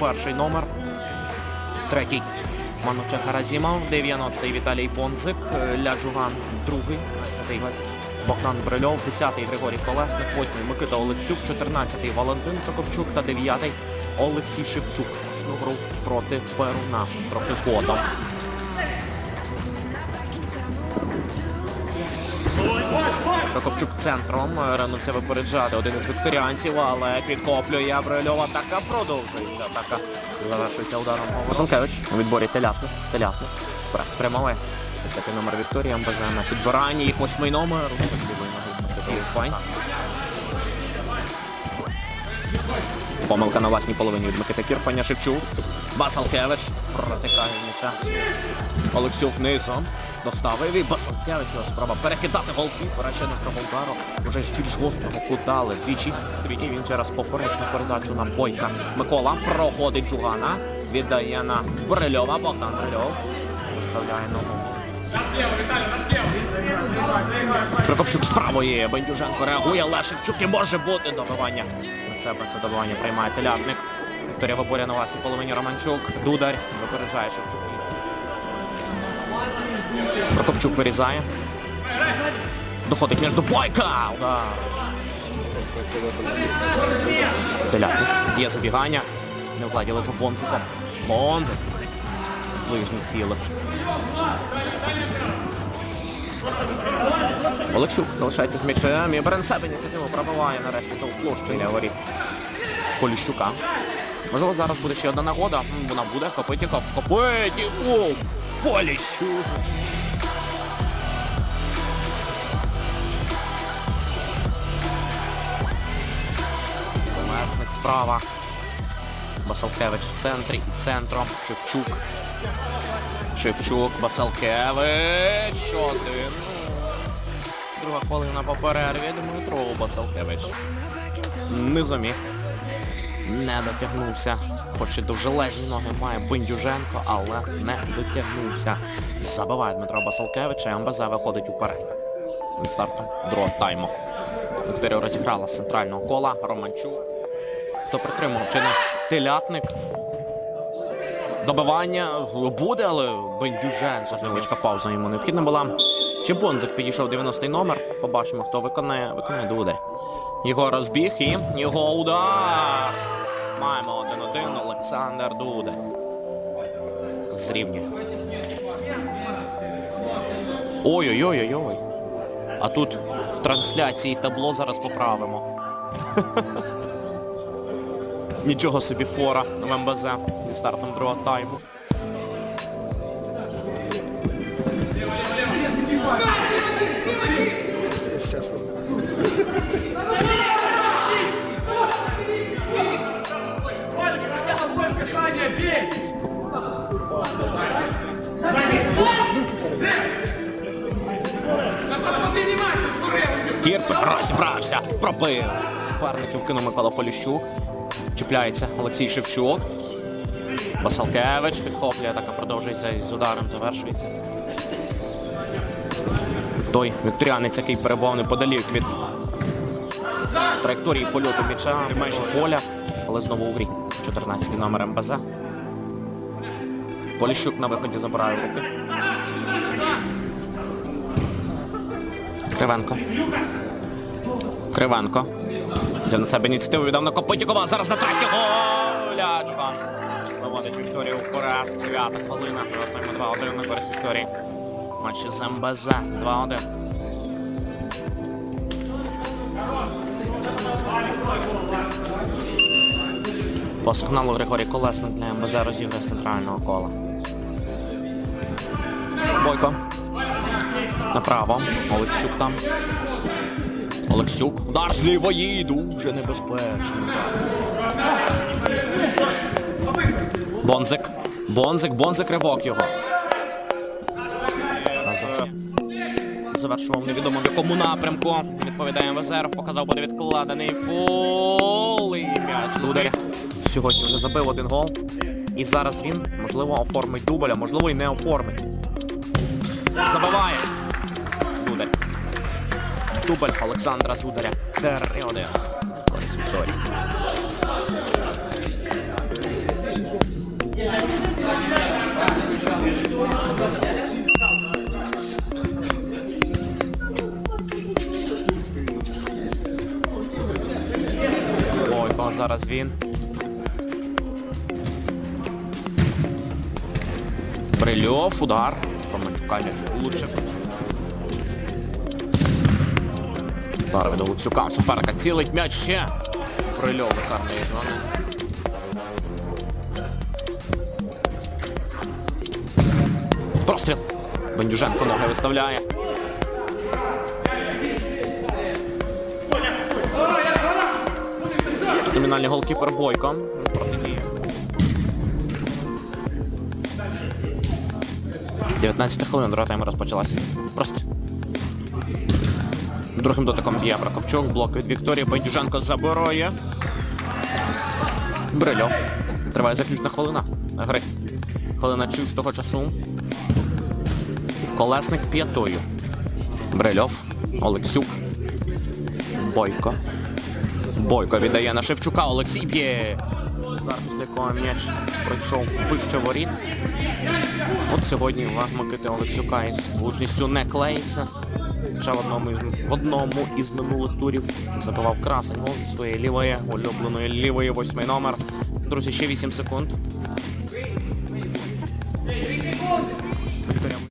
Перший номер. Третій Мануча Харазімов, 90-й Віталій Понзик, е, Ляджуган другий, 20-й Богдан Брильов, 10-й Григорій Колесник, 8-й Микита Олексюк, 14-й Валентин Прокопчук та 9-й Олексій Шевчук. Гру проти Перуна. Трохи згодом. Прокопчук центром ринувся випереджати один із вікторіанців, але підхоплює Брильов. Атака продовжується. Атака завершується ударом. Василкевич у відборі телятник. Телятник. Вперед спрямовує. Десятий номер Вікторія МБЗ на підбиранні. Їх восьмий номер. Помилка на власній половині від Микита Кірпаня Шевчук. Басалкевич протикає м'яча. Олексюк низом. Доставив і Басалкевич його спроба перекидати голкіпера ще не удару. Вже з більш гострого кутали. Двічі. Двічі він через поперечну передачу на Бойка. Микола проходить Джугана. Віддає на Брильова. Богдан Брильов. Виставляє ногу. Прокопчук з правої. Бендюженко реагує. Лешевчук і може бути добивання. На себе це добивання приймає телятник. Вікторія Виборя на власній половині Романчук. Дудар випереджає Шевчук. Прокопчук вирізає. Доходить між до бойка. Удар. Телятник. Є забігання. Не владіли за Бонзиком. Бонзик. Ближній цілив. Олексюк залишається з м'ячем і бере на себе ініціативу, пробиває нарешті до площі воріт Поліщука. Можливо, зараз буде ще одна нагода. Вона буде. Копитіков. Копитіков! Поліщук! Месник справа. Басалкевич в центрі і центром. Шевчук. Шевчук, Басалкевич. Один. Друга хвилина по перерві. Дмитро Басалкевич. Не зумів. Не дотягнувся. Хоч і довжелезні ноги має Бендюженко, але не дотягнувся. Забиває Дмитро Басалкевич, і МБЗ виходить уперед. Від старту другого тайму. Вікторія розіграла з центрального кола. Романчук. Хто притримував? Чи не телятник? Добивання буде, але Бендюжен. Невеличка пауза йому необхідна була. Чи Бонзик підійшов 90-й номер. Побачимо, хто виконає, виконає ударі. Його розбіг і його удар. Маємо 1-1 Олександр Дуде. Зрівнює. Ой-ой-ой-ой-ой. А тут в трансляції табло зараз поправимо. Нічого собі фора в МБЗ зі стартом другого тайму. Кірп розібрався, пробив. Суперників кинув Микола Поліщук. Чіпляється Олексій Шевчук. Басалкевич підхоплює, така продовжується і з ударом завершується. Той вікторіанець, який перебував неподалік від траєкторії польоту м'яча, майже поля, але знову у грі. 14 номер МБЗ. Поліщук на виході забирає руки. Кривенко. Кривенко. Взяв на себе ініціативу, віддав на Копитікова. Зараз на третього. Ляджуган. Виводить Вікторію вперед. Дев'ята хвилина. Приготуємо 2-1 на користь Вікторії. Матч з МБЗ. 2-1. По сигналу Григорій Колесник для МБЗ розіграє з центрального кола. Бойко. Направо. Олексюк там. Олексюк. Удар з лівої. Дуже небезпечний. Бонзик. Бонзик, Бонзик ривок його. Завершував невідомо в якому напрямку. Відповідає Везеров, показав буде відкладений фол. І м'яч ударі. Сьогодні вже забив один гол. І зараз він, можливо, оформить дубль, а можливо і не оформить. Забиває. Дубль Олександра Дударя. 3-1. Користь Вікторії. Бойко, зараз він. прильов удар. Романчука не влучив. Удар від Олексюка. Суперка цілить м'яч ще. Брильов карної зони. Простріл. Бендюженко ноги виставляє. Номінальний голкіпер Бойко. Протидіє. 19 хвилин, друга тайма розпочалася. Простріл. Другим дотиком б'є Прокопчук. Блок від Вікторії. Бендюженко забирає. Брильов. Триває заключна хвилина гри. Хвилина чистого часу. Колесник п'ятою. Брильов. Олексюк. Бойко. Бойко віддає на Шевчука. Олексій б'є. Після якого м'яч пройшов вище воріт. От сьогодні Микити Олексюка із влучністю не клеїться. Ще в одному із, в одному із минулих турів забивав красень гол своєї лівої, улюбленої лівої восьмий номер. Друзі, ще 8 секунд.